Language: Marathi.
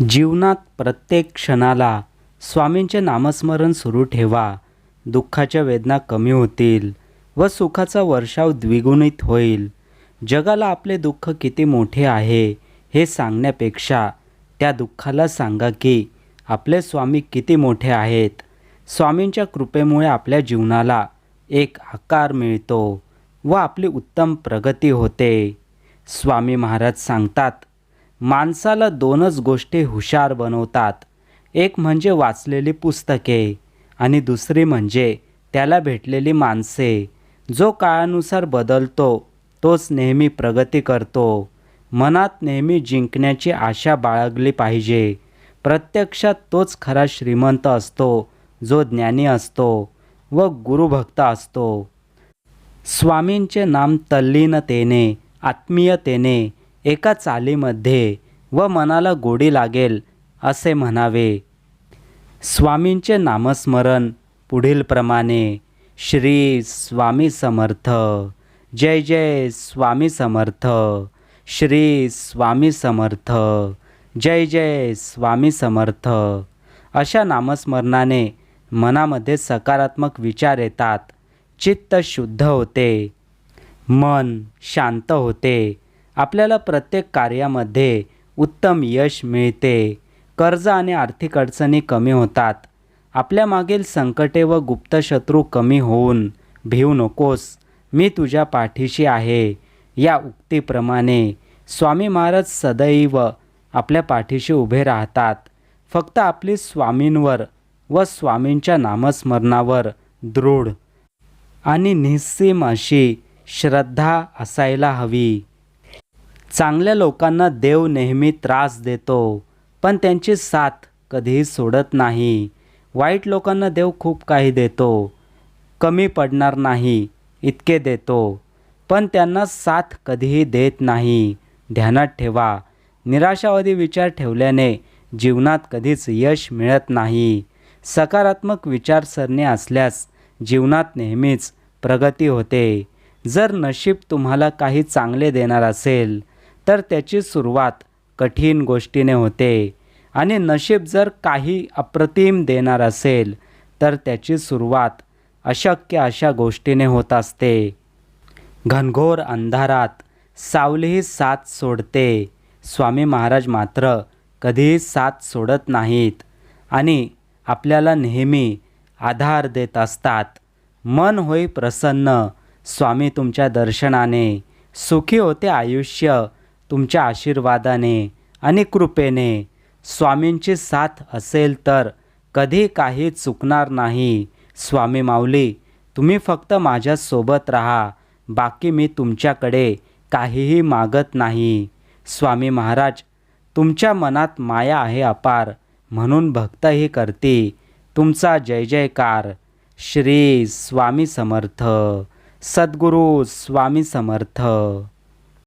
जीवनात प्रत्येक क्षणाला स्वामींचे नामस्मरण सुरू ठेवा. दुःखाच्या वेदना कमी होतील व सुखाचा वर्षाव द्विगुणित होईल. जगाला आपले दुःख किती मोठे आहे हे सांगण्यापेक्षा त्या दुःखाला सांगा की आपले स्वामी किती मोठे आहेत. स्वामींच्या कृपेमुळे आपल्या जीवनाला एक आकार मिळतो व आपली उत्तम प्रगती होते. स्वामी महाराज सांगतात माणसाला दोनच गोष्टी हुशार बनवतात. एक म्हणजे वाचलेली पुस्तके आणि दुसरी म्हणजे त्याला भेटलेली माणसे. जो काळानुसार बदलतो तोच नेहमी प्रगती करतो. मनात नेहमी जिंकण्याची आशा बाळगली पाहिजे. प्रत्यक्षात तोच खरा श्रीमंत असतो जो ज्ञानी असतो व गुरुभक्त असतो. स्वामींचे नाम तल्लीनतेने आत्मीयतेने एका चालीमध्ये व मनाला गोडी लागेल असे म्हणावे. स्वामींचे नामस्मरण पुढीलप्रमाणे श्री स्वामी समर्थ जय जय स्वामी समर्थ श्री स्वामी समर्थ जय जय स्वामी समर्थ. अशा नामस्मरणाने मनामध्ये सकारात्मक विचार येतात चित्त शुद्ध होते मन शांत होते आपल्याला प्रत्येक कार्यामध्ये उत्तम यश मिळते. कर्ज आणि आर्थिक अडचणी कमी होतात. आपल्या मागील संकटे व गुप्तशत्रू कमी होऊन भिवू नकोस. मी तुझ्या पाठीशी आहे. या उक्तीप्रमाणे स्वामी महाराज सदैव आपल्या पाठीशी उभे राहतात. फक्त आपली स्वामींवर व स्वामींच्या नामस्मरणावर दृढ आणि निस्सीम अशी श्रद्धा असायला हवी. चांगल्या लोकांना देव नेहमी त्रास देतो पण त्यांची साथ कधीही सोडत नाही. वाईट लोकांना देव खूप काही देतो कमी पडणार नाही इतके देतो पण त्यांना साथ कधीही देत नाही. ध्यानात ठेवा. निराशावादी विचार ठेवल्याने जीवनात कधीच यश मिळत नाही. सकारात्मक विचारसरणी असल्यास जीवनात नेहमीच प्रगती होते. जर नशीब तुम्हाला काही चांगले देणार असेल तर त्याची सुरुवात कठीण गोष्टीने होते. आणि नशीब जर काही अप्रतिम देणार असेल तर त्याची सुरुवात अशक्य अशा गोष्टीने होत असते. घनघोर अंधारात सावलीही साथ सोडते. स्वामी महाराज मात्र कधीही साथ सोडत नाहीत आणि आपल्याला नेहमी आधार देत असतात. मन होई प्रसन्न स्वामी तुमच्या दर्शनाने. सुखी होते आयुष्य तुमच्या आशीर्वादाने आणि कृपेने स्वामींची साथ असेल तर कधी काही चुकणार नाही. स्वामी माऊली तुम्ही फक्त माझ्यासोबत राहा. बाकी मी तुमच्याकडे काहीही मागत नाही. स्वामी महाराज तुमच्या मनात माया आहे अपार म्हणून भक्तही करते. तुमचा जय जयकार. श्री स्वामी समर्थ. सद्गुरू स्वामी समर्थ.